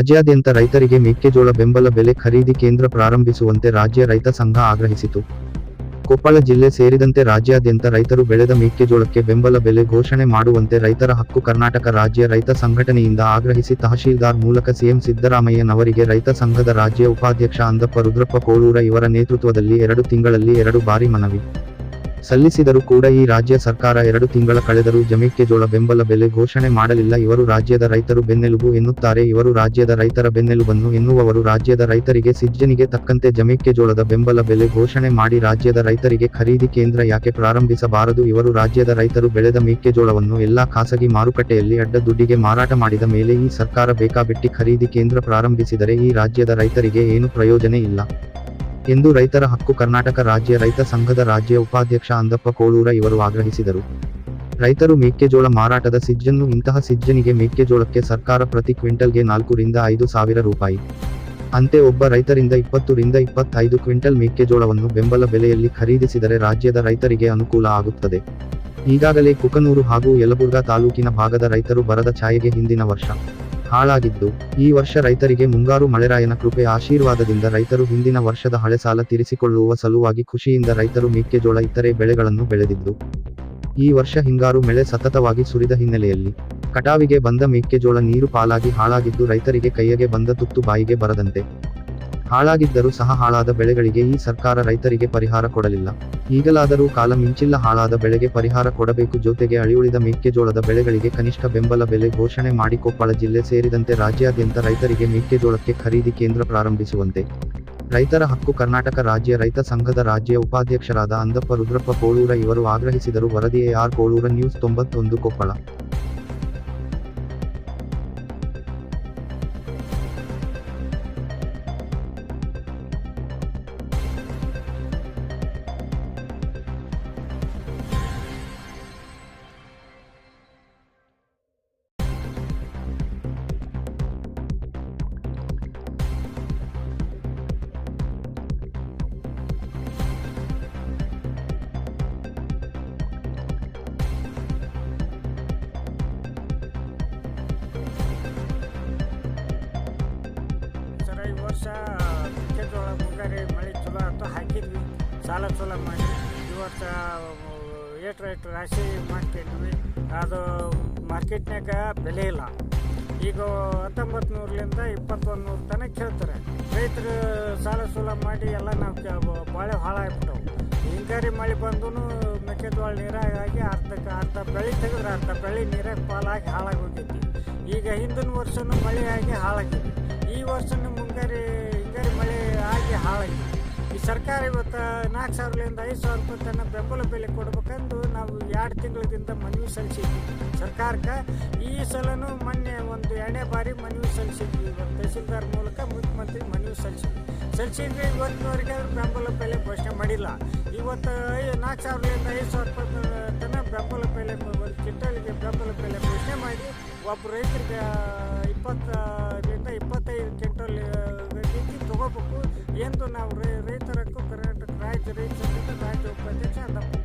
ರಾಜ್ಯಾದ್ಯಂತ ರೈತರಿಗೆ ಮೆಕ್ಕೆಜೋಳ ಬೆಂಬಲ ಬೆಲೆ ಖರೀದಿ ಕೇಂದ್ರ ಪ್ರಾರಂಭಿಸುವಂತೆ ರಾಜ್ಯ ರೈತ ಸಂಘ ಆಗ್ರಹಿಸಿತು. ಕೊಪ್ಪಳ ಜಿಲ್ಲೆ ಸೇರಿದಂತೆ ರಾಜ್ಯಾದ್ಯಂತ ರೈತರು ಬೆಳೆದ ಮೆಕ್ಕೆಜೋಳಕ್ಕೆ ಬೆಂಬಲ ಬೆಲೆ ಘೋಷಣೆ ಮಾಡುವಂತೆ ರೈತರ ಹಕ್ಕು ಕರ್ನಾಟಕ ರಾಜ್ಯ ರೈತ ಸಂಘಟನೆಯಿಂದ ಆಗ್ರಹಿಸಿ ತಹಶೀಲ್ದಾರ್ ಮೂಲಕ ಸಿಎಂ ಸಿದ್ದರಾಮಯ್ಯನವರಿಗೆ ರೈತ ಸಂಘದ ರಾಜ್ಯ ಉಪಾಧ್ಯಕ್ಷ ಅಂದಪ್ಪ ರುದ್ರಪ್ಪ ಕೋಳೂರ ಇವರ ನೇತೃತ್ವದಲ್ಲಿ ಎರಡು ತಿಂಗಳಲ್ಲಿ ಎರಡು ಬಾರಿ ಮನವಿ. ಸಲ್ಲಿಸಿದರೂ ಕೂಡ ಈ ರಾಜ್ಯ ಸರ್ಕಾರ ಎರಡು ತಿಂಗಳ ಕಳೆದರೂ ಜಮೆಕ್ಕೆಜೋಳ ಬೆಂಬಲ ಬೆಲೆ ಘೋಷಣೆ ಮಾಡಲಿಲ್ಲ. ಇವರು ರಾಜ್ಯದ ರೈತರು ಬೆನ್ನೆಲುಬು ಎನ್ನುತ್ತಾರೆ. ಇವರು ರಾಜ್ಯದ ರೈತರ ಬೆನ್ನೆಲುಬನ್ನು ಎನ್ನುವವರು ರಾಜ್ಯದ ರೈತರಿಗೆ ಸಿಜ್ಜನಿಗೆ ತಕ್ಕಂತೆ ಜಮೆಕ್ಕೆಜೋಳದ ಬೆಂಬಲ ಬೆಲೆ ಘೋಷಣೆ ಮಾಡಿ ರಾಜ್ಯದ ರೈತರಿಗೆ ಖರೀದಿ ಕೇಂದ್ರ ಯಾಕೆ ಪ್ರಾರಂಭಿಸಬಾರದು? ಇವರು ರಾಜ್ಯದ ರೈತರು ಬೆಳೆದ ಮೇಕೆಜೋಳವನ್ನು ಎಲ್ಲಾ ಖಾಸಗಿ ಮಾರುಕಟ್ಟೆಯಲ್ಲಿ ಅಡ್ಡ ದುಡ್ಡಿಗೆ ಮಾರಾಟ ಮಾಡಿದ ಮೇಲೆ ಈ ಸರ್ಕಾರ ಬೇಕಾಬಿಟ್ಟಿ ಖರೀದಿ ಕೇಂದ್ರ ಪ್ರಾರಂಭಿಸಿದರೆ ಈ ರಾಜ್ಯದ ರೈತರಿಗೆ ಏನು ಪ್ರಯೋಜನ ಇಲ್ಲ. ಎಂದು ರೈತರ ಹಕ್ಕು ಕರ್ನಾಟಕ ರಾಜ್ಯ ರೈತ ಸಂಘದ ರಾಜ್ಯ ಉಪಾಧ್ಯಕ್ಷ ಅಂದಪ್ಪ ಕೋಳೂರ ಇವರು ಆಗ್ರಹಿಸಿದರು. ರೈತರು ಮೆಕ್ಕೆಜೋಳ ಮಾರಾಟದ ಸಿಜ್ಜನ್ನು ಇಂತಹ ಸಿಜ್ಜನಿಗೆ ಮೆಕ್ಕೆಜೋಳಕ್ಕೆ ಸರ್ಕಾರ ಪ್ರತಿ ಕ್ವಿಂಟಲ್ಗೆ ನಾಲ್ಕು ರಿಂದ ಐದು ಸಾವಿರ ರೂಪಾಯಿ. ಅಂತೆ ಒಬ್ಬ ರೈತರಿಂದ ಇಪ್ಪತ್ತು ರಿಂದ ಇಪ್ಪತ್ತೈದು ಕ್ವಿಂಟಲ್ ಮೆಕ್ಕೆಜೋಳವನ್ನು ಬೆಂಬಲ ಬೆಲೆಯಲ್ಲಿ ಖರೀದಿಸಿದರೆ ರಾಜ್ಯದ ರೈತರಿಗೆ ಅನುಕೂಲ ಆಗುತ್ತದೆ. ಈಗಾಗಲೇ ಕುಕನೂರು ಹಾಗೂ ಯಲಬುರ್ಗಾ ತಾಲೂಕಿನ ಭಾಗದ ರೈತರು ಬರದ ಛಾಯೆಗೆ ಹಿಂದಿನ ವರ್ಷ. ಹಾಳಾಗಿದ್ದು, ಈ ವರ್ಷ ರೈತರಿಗೆ ಮುಂಗಾರು ಮಳೆರಾಯನ ಕೃಪೆ ಆಶೀರ್ವಾದದಿಂದ ರೈತರು ಹಿಂದಿನ ವರ್ಷದ ಹಳೆ ಸಾಲ ತೀರಿಸಿಕೊಳ್ಳುವ ಸಲುವಾಗಿ ಖುಷಿಯಿಂದ ರೈತರು ಮೆಕ್ಕೆಜೋಳ ಇತರೆ ಬೆಳೆಗಳನ್ನು ಬೆಳೆದಿದ್ದು, ಈ ವರ್ಷ ಹಿಂಗಾರು ಮಳೆ ಸತತವಾಗಿ ಸುರಿದ ಹಿನ್ನೆಲೆಯಲ್ಲಿ ಕಟಾವಿಗೆ ಬಂದ ಮೆಕ್ಕೆಜೋಳ ನೀರು ಪಾಲಾಗಿ ಹಾಳಾಗಿದ್ದು ರೈತರಿಗೆ ಕೈಯಗೆ ಬಂದ ತುತ್ತು ಬಾಯಿಗೆ ಬರದಂತೆ ಹಾಳಾಗಿದ್ದರೂ ಸಹ ಹಾಳಾದ ಬೆಳೆಗಳಿಗೆ ಈ ಸರ್ಕಾರ ರೈತರಿಗೆ ಪರಿಹಾರ ಕೊಡಲಿಲ್ಲ. ಈಗಲಾದರೂ ಕಾಲ ಮಿಂಚಿಲ್ಲ ಹಾಳಾದ ಬೆಳೆಗೆ ಪರಿಹಾರ ಕೊಡಬೇಕು ಜೊತೆಗೆ ಅಳಿಯುಳಿದ ಮೆಕ್ಕೆಜೋಳದ ಬೆಳೆಗಳಿಗೆ ಕನಿಷ್ಠ ಬೆಂಬಲ ಬೆಲೆ ಘೋಷಣೆ ಮಾಡಿ ಕೊಪ್ಪಳ ಜಿಲ್ಲೆ ಸೇರಿದಂತೆ ರಾಜ್ಯಾದ್ಯಂತ ರೈತರಿಗೆ ಮೆಕ್ಕೆಜೋಳಕ್ಕೆ ಖರೀದಿ ಕೇಂದ್ರ ಪ್ರಾರಂಭಿಸುವಂತೆ. ರೈತರ ಹಕ್ಕು ಕರ್ನಾಟಕ ರಾಜ್ಯ ರೈತ ಸಂಘದ ರಾಜ್ಯ ಉಪಾಧ್ಯಕ್ಷರಾದ ಅಂದಪ್ಪ ರುದ್ರಪ್ಪ ಕೋಳೂರ ಇವರು ಆಗ್ರಹಿಸಿದರು. ವರದಿ ಆರ್ ಕೋಳೂರ ನ್ಯೂಸ್ ತೊಂಬತ್ತೊಂದು ಕೊಪ್ಪಳ. ಮುಂಗಾರಿ ಮಳೆ ಚಲೋ ಆಯ್ತು ಹಾಕಿದ್ವಿ. ಸಾಲ ಚಲೋ ಮಾಡಿ ಇವತ್ತು ಏಟ್ ರೇಟ್ ರಾಶಿ ಮಾಡ್ತಿದ್ವಿ. ಅದು ಮಾರ್ಕೆಟ್ನಾಗ ಬೆಲೆ ಇಲ್ಲ. ಈಗ ಹತ್ತೊಂಬತ್ತು ನೂರಲಿಂದ ಇಪ್ಪತ್ತೊಂದು ನೂರು ತನಕ ಕೇಳ್ತಾರೆ ರೈತರು ಸಾಲ ಸೂಲ ಮಾಡಿ ಎಲ್ಲ ನಾವು ಬಾಳೆ ಹಾಳಾಗ್ಬಿಟ್ಟವು. ಹಿಂಗಾರಿ ಮಳೆ ಬಂದೂ ಮೆಕ್ಕೆಜೋಳ ನೀರಾಗಿ ಅರ್ಧಕ್ಕೆ ಅರ್ಧ ಬೆಳೆ ತೆಗೆದ್ರೆ ಅರ್ಧ ಬೆಳೆ ನೀರಾಗಿ ಪಾಲಾಗಿ ಹಾಳಾಗಿ ಈಗ ಹಿಂದಿನ ವರ್ಷವೂ ಮಳೆ ಆಗಿ ಹಾಳಾಗಿದೆ. ಈ ವರ್ಷನೂ ಮುಂಗಾರಿ ಆಗಿ ಹಾಳಾಗಿದೆ ಈ ಸರ್ಕಾರ ಇವತ್ತು ನಾಲ್ಕು ಸಾವಿರದಿಂದ ಐದು ಸಾವಿರ ರೂಪಾಯಿ ತನ್ನ ಬೆಂಬಲ ಬೆಲೆ ಕೊಡ್ಬೇಕಂದು ನಾವು ಎರಡು ತಿಂಗಳಿಂದ ಮನವಿ ಸಲ್ಲಿಸಿದ್ವಿ. ಸರ್ಕಾರಕ್ಕೆ ಈ ಸಲನೂ ಮೊನ್ನೆ ಒಂದು ಎರಡನೇ ಬಾರಿ ಮನವಿ ಸಲ್ಲಿಸಿದ್ವಿ. ಇವತ್ತು ತಹಸೀಲ್ದಾರ್ ಮೂಲಕ ಮುಖ್ಯಮಂತ್ರಿ ಮನವಿ ಸಲ್ಲಿಸಿದ್ವಿ. ಸಲ್ಲಿಸಿದ್ವಿ ಇವತ್ತಿನವರೆಗೆ ಬೆಂಬಲ ಬೆಲೆ ಘೋಷಣೆ ಮಾಡಿಲ್ಲ. ಇವತ್ತು ನಾಲ್ಕು ಸಾವಿರದಿಂದ ಐದು ಸಾವಿರ ರೂಪಾಯಿ ತನಕ ಬೆಂಬಲ ಬೆಲೆ, ಒಂದು ಕ್ವಿಂಟಲ್ಗೆ ಬೆಂಬಲ ಬೆಲೆ ಘೋಷಣೆ ಮಾಡಿ ಒಬ್ಬ ರೈತರಿಗೆ ಇಪ್ಪತ್ತರಿಂದ ಇಪ್ಪತ್ತೈದು ಕ್ವಿಂಟಲ್ ತಗೋಬೇಕು. ಎಂದು ನಾವು ರೈ- ರೈತರಕ್ಕೂ ಕರ್ನಾಟಕ ರಾಜ್ಯ ರೈತ ಸಂಘದ ರಾಜ್ಯ ಉಪಾಧ್ಯಕ್ಷ ಅಂದಪ್ಪ